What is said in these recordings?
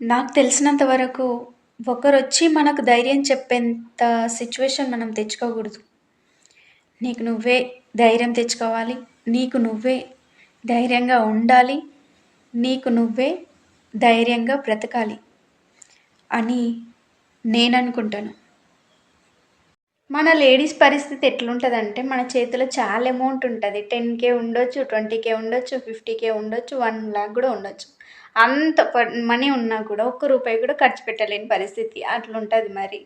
నాకు తెలిసినంత వరకు ఒకరొచ్చి మనకు ధైర్యం చెప్పేంత సిచ్యువేషన్ మనం తెచ్చుకోకూడదు. నీకు నువ్వే ధైర్యం తెచ్చుకోవాలి. నీకు నువ్వే ధైర్యంగా ఉండాలి. నీకు నువ్వే ధైర్యంగా బ్రతకాలి అని నేను అనుకుంటాను మన లేడీస్ పరిస్థితి ఎట్లుంటుందంటే మన చేతిలో చాలా అమౌంట్ ఉంటుంది. టెన్ కే ఉండొచ్చు ట్వంటీ కే ఉండొచ్చు ఫిఫ్టీ కే ఉండొచ్చు వన్ ల్యాక్ కూడా ఉండొచ్చు. అంత మనీ ఉన్నా కూడా ఒక్క రూపాయి కూడా ఖర్చు పెట్టలేని పరిస్థితి అట్లుంటుంది మరి.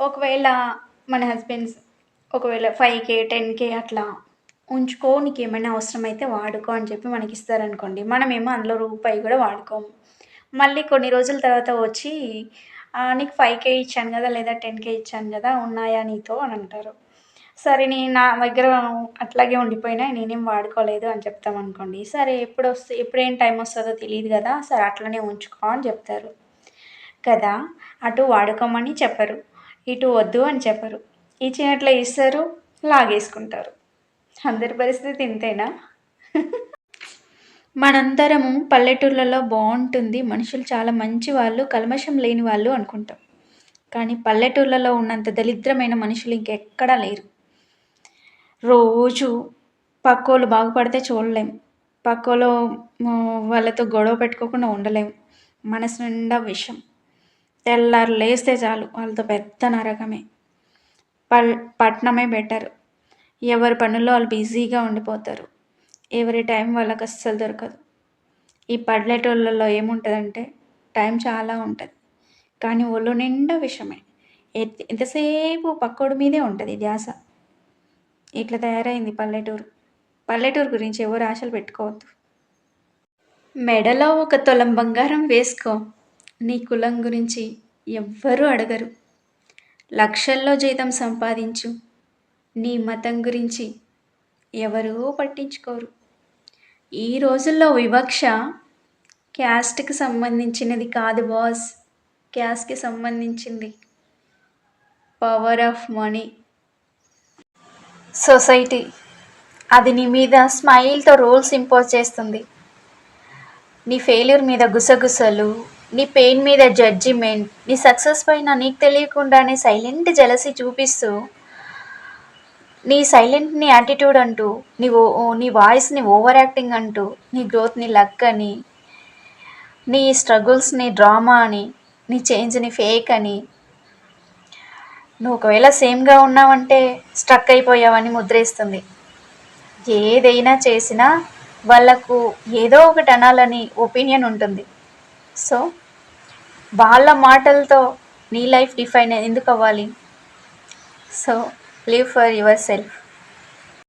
ఒకవేళ మన హస్బెండ్స్ ఒకవేళ ఫైవ్ కే టెన్ కే అట్లా ఉంచుకో నీకు ఏమైనా అవసరమైతే వాడుకో అని చెప్పి మనకి ఇస్తారనుకోండి. మనమేమో అందులో రూపాయి కూడా వాడుకోము. మళ్ళీ కొన్ని రోజుల తర్వాత వచ్చి నీకు ఫైవ్ కే ఇచ్చాను కదా లేదా టెన్ కే ఇచ్చాను కదా ఉన్నాయా నీతో? అని అంటారు. సరే నేను నా దగ్గర అట్లాగే ఉండిపోయినా నేనేం వాడుకోలేదు అని చెప్తాం అనుకోండి. సరే ఎప్పుడు వస్తే ఎప్పుడేం టైం వస్తుందో తెలియదు కదా సరే అట్లనే ఉంచుకో అని చెప్తారు. కదా అటు వాడుకోమని చెప్పరు ఇటు వద్దు అని చెప్పరు. ఇచ్చినట్లే ఇస్తారు లాగేసుకుంటారు. అందరి పరిస్థితి ఇంతేనా? మనందరము పల్లెటూర్లలో బాగుంటుంది మనుషులు చాలా మంచి వాళ్ళు కల్మషం లేని వాళ్ళు అనుకుంటాం. కానీ పల్లెటూర్లలో ఉన్నంత దరిద్రమైన మనుషులు ఇంకెక్కడా లేరు. రోజు పక్కోళ్ళు బాగుపడితే చూడలేం. పక్కోలో వాళ్ళతో గొడవ పెట్టుకోకుండా ఉండలేం. మనసు నిండా విషం. తెల్లారు లేస్తే చాలు వాళ్ళతో పెద్ద నరకమే. పల్ పట్నమే బెటర్. ఎవరి పనుల్లో వాళ్ళు బిజీగా ఉండిపోతారు. ఎవరి టైం వాళ్ళకి అస్సలు దొరకదు. ఈ పల్లెటూళ్ళలో ఏముంటుందంటే టైం చాలా ఉంటుంది. కానీ ఒళ్ళు నిండా విషమే. ఎంతసేపు పక్కోడి మీదే ఉంటుంది ధ్యాస. ఇట్లా తయారైంది పల్లెటూరు. పల్లెటూరు గురించి ఎవరు ఆశలు పెట్టుకోవద్దు. మెడలో ఒక తొలం బంగారం వేసుకో. నీ కులం గురించి ఎవ్వరూ అడగరు. లక్షల్లో జీతం సంపాదించు. నీ మతం గురించి ఎవరూ పట్టించుకోరు. ఈ రోజుల్లో వివక్ష క్యాస్ట్కి సంబంధించినది కాదు బాస్. క్యాస్ట్కి సంబంధించింది. Power of money. సొసైటీ. అది నీ మీద స్మైల్తో రూల్స్ ఇంపోజ్ చేస్తుంది. నీ ఫెయిల్యూర్ మీద గుసగుసలు నీ పెయిన్ మీద జడ్జిమెంట్ నీ సక్సెస్ పైన నీకు తెలియకుండానే సైలెంట్ జలసి చూపిస్తూ నీ సైలెంట్ని యాటిట్యూడ్ అంటూ నీ ఓ నీ వాయిస్ని ఓవర్ యాక్టింగ్ అంటూ నీ గ్రోత్ని లక్ అని నీ స్ట్రగుల్స్ని డ్రామా అని నీ చేంజ్ని ఫేక్ అని నువ్వు ఒకవేళ సేమ్గా ఉన్నావంటే స్ట్రక్ అయిపోయావని ముద్రేస్తుంది. ఏదైనా చేసినా వాళ్ళకు ఏదో ఒకటి అనాలని ఒపీనియన్ ఉంటుంది. సో వాళ్ళ మాటలతో నీ లైఫ్ డిఫైన్ ఎందుకు అవ్వాలి so leave for your self